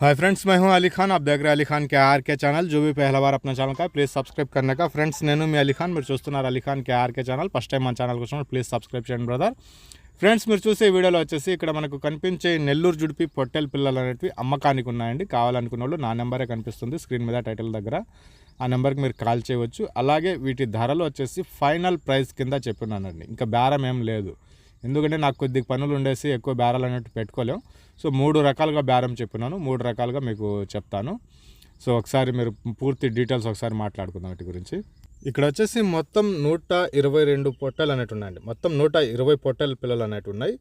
Hi friends मैं हूं अली खान आप देख रहे हैं अली खान के आर के चैनल जो भी पहला बार अपना ఛానల్ का ప్లీజ్ సబ్స్క్రైబ్ करने का ఫ్రెండ్స్ నేను మీ అలీ ఖాన్ మీరు చూస్తున్నారు Ali Khan K RK channel first time మన ఛానల్ కోసం ప్లీజ్ సబ్స్క్రైబ్ చేయండి బ్రదర్ ఫ్రెండ్స్ మీరు చూసే వీడియోలో వచ్చేసి ఇక్కడ మనకు కనిపించే నెల్లూరు జుడిపి పొట్టెల పిల్లలు అనేటివి అమ్మకానికి ఉన్నాయండి కావాలనుకున్న వాళ్ళు నా నెంబరే కనిపిస్తుంది స్క్రీన్ మీద టైటిల్ దగ్గర ఆ నెంబర్కి మీరు కాల్ చేయవచ్చు అలాగే వీటి ధరలు వచ్చేసి ఫైనల్ ప్రైస్ కింద చెప్పినానండి ఇంకా బేరం ఏం లేదు ఎందుకంటే నాకు కొద్దిగా పనులు ఉండేసి ఎక్కువ బేరాలు అన్నట్టు పెట్టుకోలేము సో మూడు రకాలుగా బేరం చెప్పినాను. మూడు రకాలుగా మీకు చెప్తాను. సో ఒకసారి మీరు పూర్తి డీటెయిల్స్ ఒకసారి మాట్లాడుకుందాం వీటి గురించి. ఇక్కడ వచ్చేసి మొత్తం నూట ఇరవై రెండు పొట్టలు అనేవి ఉన్నాయండి. మొత్తం నూట ఇరవై పొట్టల పిల్లలు అనేవి ఉన్నాయి.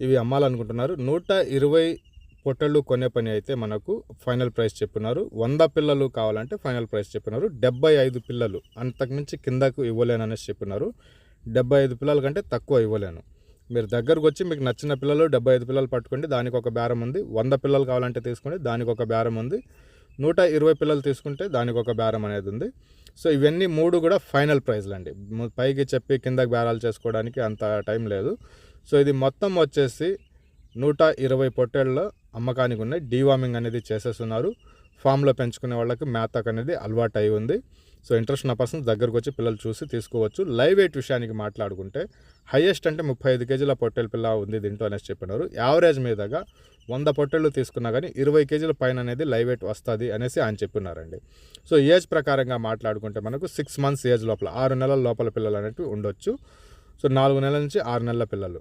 ఇవి అమ్మాలనుకుంటున్నారు. నూట ఇరవై పొట్టళ్ళు కొనే పని అయితే మనకు ఫైనల్ ప్రైస్ చెప్పినారు. వంద పిల్లలు కావాలంటే ఫైనల్ ప్రైస్ చెప్పినారు. డెబ్బై ఐదు పిల్లలు అంతకుమించి కిందకు ఇవ్వలేను అనేసి చెప్పినారు. డెబ్బై ఐదు పిల్లల కంటే తక్కువ ఇవ్వలేను. మీరు దగ్గరకు వచ్చి మీకు నచ్చిన పిల్లలు డెబ్బై ఐదు పిల్లలు పట్టుకోండి దానికి ఒక బేరం ఉంది. వంద పిల్లలు కావాలంటే తీసుకోండి దానికి ఒక బేరం ఉంది. నూట ఇరవై పిల్లలు తీసుకుంటే దానికి ఒక బేరం అనేది ఉంది. సో ఇవన్నీ మూడు కూడా ఫైనల్ ప్రైజ్లు అండి. పైకి చెప్పి కిందకి బేరాలు చేసుకోవడానికి అంత టైం లేదు. సో ఇది మొత్తం వచ్చేసి నూట ఇరవై పొట్టేళ్ళలో అమ్మకానికి ఉన్నాయి. డీవార్మింగ్ అనేది చేసేస్తున్నారు. ఫామ్లో పెంచుకునే వాళ్ళకి మేతక్ అనేది అలవాటు అయి ఉంది. సో ఇంట్రెస్ట్ ఉన్న పర్సన్స్ దగ్గరకు వచ్చి పిల్లలు చూసి తీసుకోవచ్చు. లైవ్ వెయిట్ విషయానికి మాట్లాడుకుంటే హైయెస్ట్ అంటే ముప్పై ఐదు కేజీల పొట్టెల పిల్ల ఉంది దీంట్లో అనేసి చెప్పినారు. యావరేజ్ మీదగా వంద పొట్టెళ్ళు తీసుకున్నా కానీ ఇరవై కేజీల పైన అనేది లైవ్ వెయిట్ వస్తుంది అనేసి ఆయన చెప్పినారండి. సో ఏజ్ ప్రకారంగా మాట్లాడుకుంటే మనకు సిక్స్ మంత్స్ ఏజ్ లోపల ఆరు నెలల లోపల పిల్లలు అనేవి ఉండొచ్చు. సో నాలుగు నెలల నుంచి ఆరు నెలల పిల్లలు.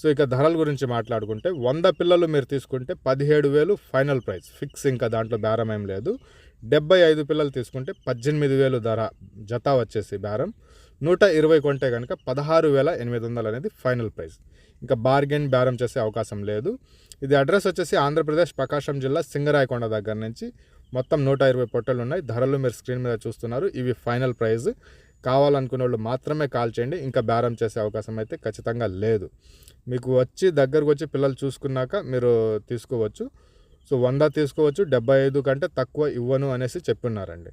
సో ఇక ధరల గురించి మాట్లాడుకుంటే వంద పిల్లలు మీరు తీసుకుంటే పదిహేడు వేలు ఫైనల్ ప్రైస్. ఫిక్స్ ఇంకా దాంట్లో బేరం ఏం లేదు. డెబ్బై ఐదు పిల్లలు తీసుకుంటే పద్దెనిమిది వేలు ధర జత వచ్చేసి బేరం. నూట ఇరవై కొంటే కనుక పదహారు వేల ఎనిమిది వందలు అనేది ఫైనల్ ప్రైస్. ఇంకా బార్గెన్ బేరం చేసే అవకాశం లేదు. ఇది అడ్రస్ వచ్చేసి ఆంధ్రప్రదేశ్ ప్రకాశం జిల్లా సింగరాయకొండ దగ్గర నుంచి. మొత్తం నూట ఇరవై పొట్టలు ఉన్నాయి ధరలు మీరు స్క్రీన్ మీద చూస్తున్నారు. ఇవి ఫైనల్ ప్రైజ్ కావాలనుకునే వాళ్ళు మాత్రమే కాల్ చేయండి. ఇంకా బేరం చేసే అవకాశం అయితే ఖచ్చితంగా లేదు. మీకు వచ్చి దగ్గరకు వచ్చి పిల్లలు చూసుకున్నాక మీరు తీసుకోవచ్చు. సో వంద తీసుకోవచ్చు. డెబ్బై ఐదు కంటే తక్కువ ఇవ్వను అనేసి చెప్పున్నారండి.